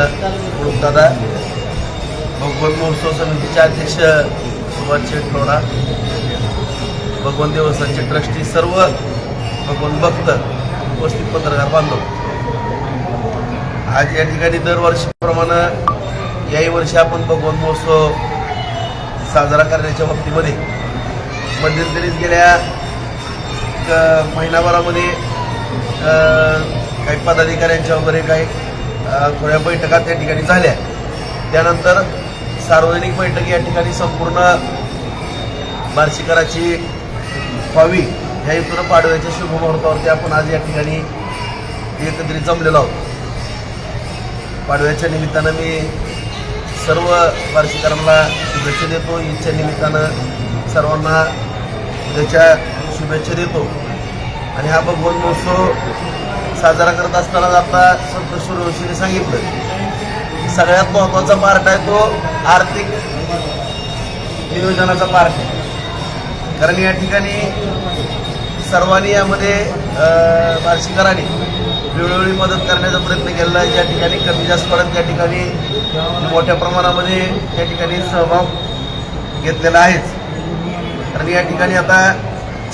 दादा भगवान महोत्सव समितीचे अध्यक्ष सुभाष शेठरोडा भगवान देवस्थानचे ट्रस्टी सर्व भगवान भक्त उपस्थित पत्रकार बांधव. आज या ठिकाणी दरवर्षीप्रमाणे याही वर्षी आपण भगवान महोत्सव साजरा करण्याच्या बाबतीमध्ये मध्यंतरीच गेल्या महिनाभरामध्ये काही पदाधिकाऱ्यांच्या वगैरे काही थोड्या बैठका त्या ठिकाणी झाल्या. त्यानंतर सार्वजनिक बैठक या ठिकाणी संपूर्ण बार्शीकराची व्हावी ह्या इथून पाडव्याच्या शुभमुहूर्तावरती आपण आज या ठिकाणी एकत्रित जमलेलो आहोत. पाडव्याच्या निमित्तानं मी सर्व बार्शीकरांना शुभेच्छा देतो. ईदच्या निमित्तानं सर्वांना त्याच्या शुभेच्छा देतो. आणि हा भगवान महोत्सव साजरा करत असताना आता संत सूर्यवंशीने सांगितलं सगळ्यात महत्त्वाचा पार्ट आहे तो आर्थिक नियोजनाचा पार्ट आहे. कारण या ठिकाणी सर्वांनी यामध्ये अं, बार्शीकरांनी वेळोवेळी मदत करण्याचा प्रयत्न केलेला आहे. ज्या ठिकाणी कमी जास्त पडत त्या ठिकाणी मोठ्या प्रमाणामध्ये त्या ठिकाणी सहभाग घेतलेला आहेच. कारण या ठिकाणी आता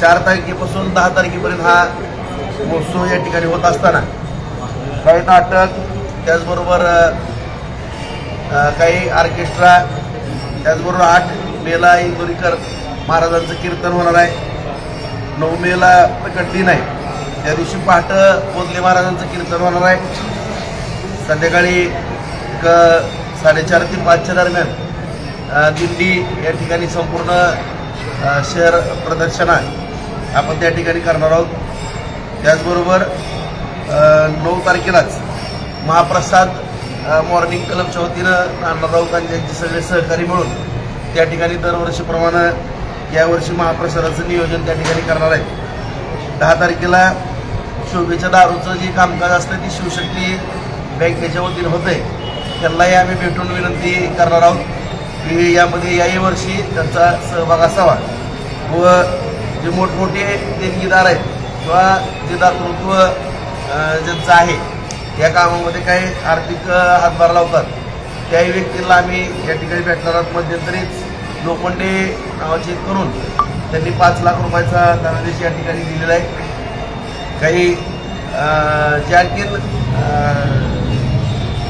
चार तारखेपासून दहा तारखेपर्यंत हा महोत्सव या ठिकाणी होत असताना काही नाटक त्याचबरोबर काही ऑर्केस्ट्रा त्याचबरोबर आठ मेला इंदोरीकर महाराजांचं कीर्तन होणार आहे. नऊ मेला प्रकट दिन आहे त्या दिवशी पहाटं बोधले महाराजांचं कीर्तन होणार आहे. संध्याकाळी क साडेचार ते पाचच्या दरम्यान दिंडी या ठिकाणी संपूर्ण शहर शहर प्रदर्शना आपण त्या ठिकाणी करणार आहोत. त्याचबरोबर नऊ तारखेलाच महाप्रसाद मॉर्निंग क्लबच्या वतीनं नाना राऊत आणि त्यांचे सगळे सहकारी मिळून त्या ठिकाणी दरवर्षीप्रमाणे यावर्षी महाप्रसादाचं नियोजन त्या ठिकाणी करणार आहे दहा तारखेला शोभेच्या दारूचं जे कामकाज असतं ती शिवशक्ती बँकेच्या वतीनं आहे त्यांनाही आम्ही भेटून विनंती करणार आहोत की यामध्ये याही वर्षी त्यांचा सहभाग असावा व जे मोठमोठे देणगीदार आहेत किंवा जे दातृत्व ज्यांचं आहे या कामामध्ये काही आर्थिक हातभार लावतात. त्याही व्यक्तीला आम्ही या ठिकाणी भेटणार आहोत. मध्यंतरीच लोखंडे नावाचे करून त्यांनी पाच लाख रुपयाचा धनादेश या ठिकाणी दिलेला आहे. काही जे आणखीन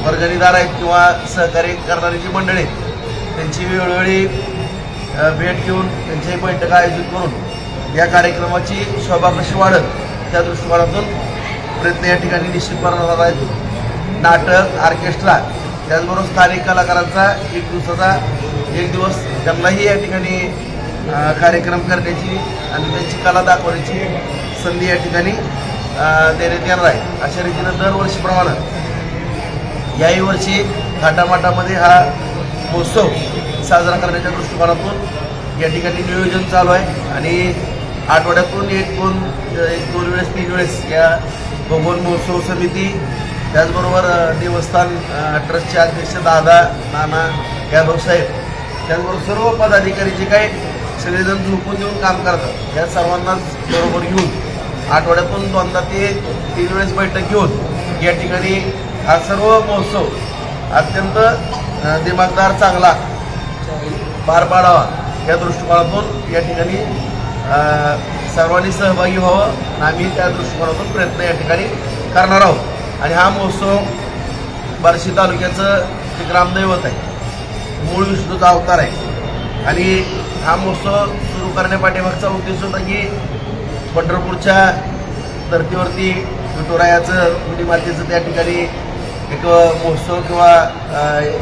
वर्गणीदार आहेत किंवा सहकार्य करणारी जी मंडळी आहेत, त्यांची वेळोवेळी भेट घेऊन त्यांच्याही बैठक आयोजित करून या कार्यक्रमाची शोभा कशी वाढत त्या दृष्टिकोनातून प्रयत्न या ठिकाणी निश्चित करणार आहेत नाटक ऑर्केस्ट्रा त्याचबरोबर स्थानिक कलाकारांचा एक दिवसाचा एक दिवस त्यांनाही या ठिकाणी कार्यक्रम करण्याची आणि त्यांची कला दाखवण्याची संधी या ठिकाणी देण्यात येणार आहे. अशा रीतीनं दरवर्षीप्रमाणे याही वर्षी थाटामाटामध्ये हा महोत्सव साजरा करण्याच्या दृष्टिकोनातून या ठिकाणी नियोजन चालू आहे आणि आठवड्यातून एक दोन एक दोन वेळेस तीन वेळेस या भगवान महोत्सव समिती त्याचबरोबर देवस्थान ट्रस्टचे अध्यक्ष दादा नाना यादव साहेब त्याचबरोबर सर्व पदाधिकारी जे काही सगळेजण झोपून देऊन काम करतात या सर्वांनाच बरोबर घेऊन आठवड्यातून दोनदा ते तीन वेळेस बैठक घेऊन या ठिकाणी हा सर्व महोत्सव अत्यंत दिमागदार चांगला पार पाडावा या दृष्टिकोनातून या ठिकाणी सर्वांनी सहभागी व्हावं. आम्ही त्या दृष्टिकोनातून प्रयत्न या ठिकाणी करणार आहोत. आणि हा महोत्सव बार्शी तालुक्याचं ते ग्रामदैवत आहे. मूळ विष्णूचा अवतार आहे. आणि हा महोत्सव सुरू करण्यापाठीमागचा उद्देश होता की पंढरपूरच्या धर्तीवरती विठुरायाचं मुली मातेचं त्या ठिकाणी एक महोत्सव किंवा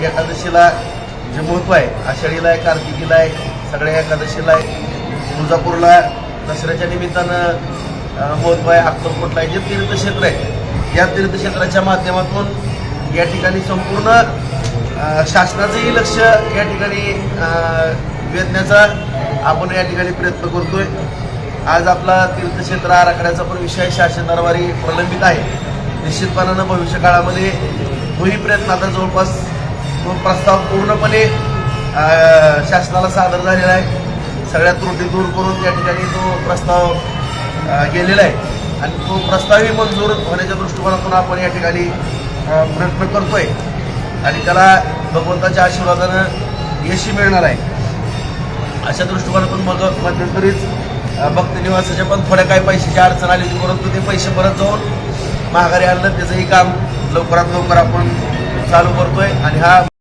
एकादशीला जे महत्त्व आहे आषाढीला आहे कार्तिकीला आहे सगळ्या एकादशीला आहे तुळजापूरला दसऱ्याच्या निमित्तानं मोदबाय अक्कलकोटला आहे जे तीर्थक्षेत्र आहे या तीर्थक्षेत्राच्या माध्यमातून या ठिकाणी संपूर्ण शासनाचंही लक्ष या ठिकाणी वेधण्याचा आपण या ठिकाणी प्रयत्न करतोय. आज आपला तीर्थक्षेत्र आराखड्याचा पण विषय शासन दरबारी प्रलंबित आहे. निश्चितपणानं भविष्य काळामध्ये तोही प्रयत्न आता जवळपास तो प्रस्ताव पूर्णपणे शासनाला सादर झालेला आहे. सगळ्या त्रुटी दूर करून या ठिकाणी तो प्रस्ताव गेलेला आहे. आणि तो प्रस्तावही मंजूर होण्याच्या दृष्टिकोनातून आपण या ठिकाणी प्रयत्न करतोय. आणि त्याला भगवंताच्या आशीर्वादानं यशी मिळणार आहे. अशा दृष्टिकोनातून मग मध्यंतरीच भक्त निवासाच्या पण थोड्या काही पैशाची अडचण आली होती परंतु ते पैसे परत जाऊन महागारी आणलं. त्याचंही काम लवकरात लवकर आपण चालू करतोय. आणि हा